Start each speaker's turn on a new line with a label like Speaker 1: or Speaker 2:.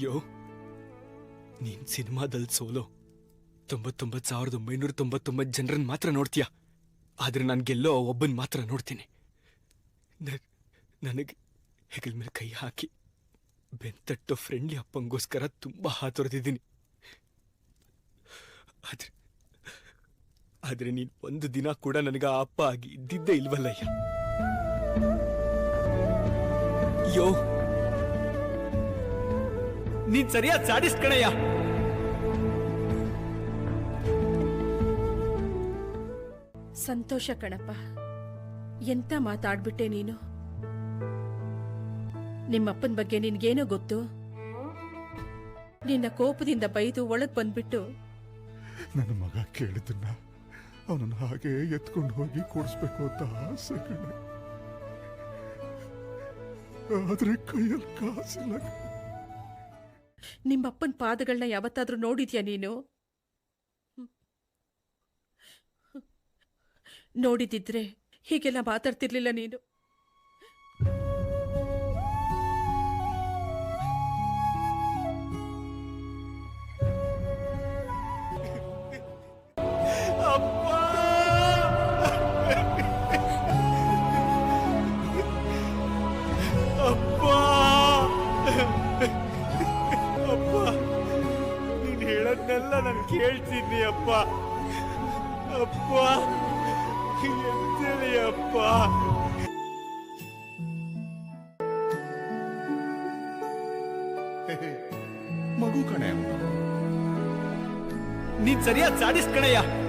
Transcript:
Speaker 1: ಯೋ ನೀನ್ ಸಿನಿಮಾದಲ್ಲಿ ಸೋಲೋ. ತೊಂಬತ್ತೊಂಬತ್ತು ಸಾವಿರದ ಒಂಬೈನೂರ ತೊಂಬತ್ತೊಂಬತ್ತು ಜನರನ್ನ ಮಾತ್ರ ನೋಡ್ತೀಯ? ಆದ್ರೆ ನಾನು ಗೆಲ್ಲೋ ಒಬ್ಬನ್ ಮಾತ್ರ ನೋಡ್ತೀನಿ. ನನಗೆ ಹೆಗಲ ಮೇಲೆ ಕೈ ಹಾಕಿ ಬೆಂತಟ್ಟೋ ಫ್ರೆಂಡ್ಲಿ ಅಪ್ಪಂಗೋಸ್ಕರ ತುಂಬಾ ಹಾತೊರೆದಿದ್ದೀನಿ. ಆದ್ರೆ ಆದ್ರೆ ನೀನ್ ಒಂದು ದಿನ ಕೂಡ ನನಗೆ ಆ ಅಪ್ಪ ಆಗಿ ಇದ್ದಿದ್ದೇ ಇಲ್ವಲ್ಲಯ್ಯ? ಯೋ ನೀನ್ ಸರಿಯಾದ ಸಾಡಿಸ್ ಕಣಯ್ಯ.
Speaker 2: ಸಂತೋಷ ಕಣಪ್ಪ. ಎಂತ ಮಾತಾಡ್ಬಿಟ್ಟೆ ನೀನು? ನಿಮ್ಮಪ್ಪನ ಬಗ್ಗೆ ನಿನ್ಗೇನೋ ಗೊತ್ತು? ನಿನ್ನ ಕೋಪದಿಂದ ಬೈದು ಒಳಗ್ ಬಂದ್ಬಿಟ್ಟು.
Speaker 3: ನನ್ನ ಮಗ ಕೇಳಿದ್ದನ್ನ ಅವನನ್ನು ಹಾಗೆ ಎತ್ಕೊಂಡು ಹೋಗಿ ಕೊಡಿಸ್ಬೇಕು ಅಂತ ಆಸೆ ಕಣೆ. ಆದ್ರೆ ಕೈಯಲ್ಲಿ ಕಾಸಿಲ್ಲ ಕಣೆ.
Speaker 2: ನಿಮ್ಮಪ್ಪನ ಪಾದಗಳನ್ನ ಯಾವತ್ತಾದರೂ ನೋಡಿದ್ಯಾ ನೀನು? ನೋಡಿದಿದ್ರೆ ಹೀಗೆಲ್ಲ ಮಾತಾಡ್ತಿರ್ಲಿಲ್ಲ ನೀನು.
Speaker 1: ಅಪ್ಪ! ಅಪ್ಪ! ನೀನ್ ಹೇಳದ್ನೆಲ್ಲ ನಾನು ಕೇಳ್ತೀನಿ ಅಪ್ಪ. ಅಪ್ಪ ಎಂತೇಳಿ ಅಪ್ಪ.
Speaker 3: ಮಗು ಕಣೆ.
Speaker 1: ನೀನ್ ಸರಿಯಾದ ಸಾಡಿಸ್ ಕಣಯ್ಯ.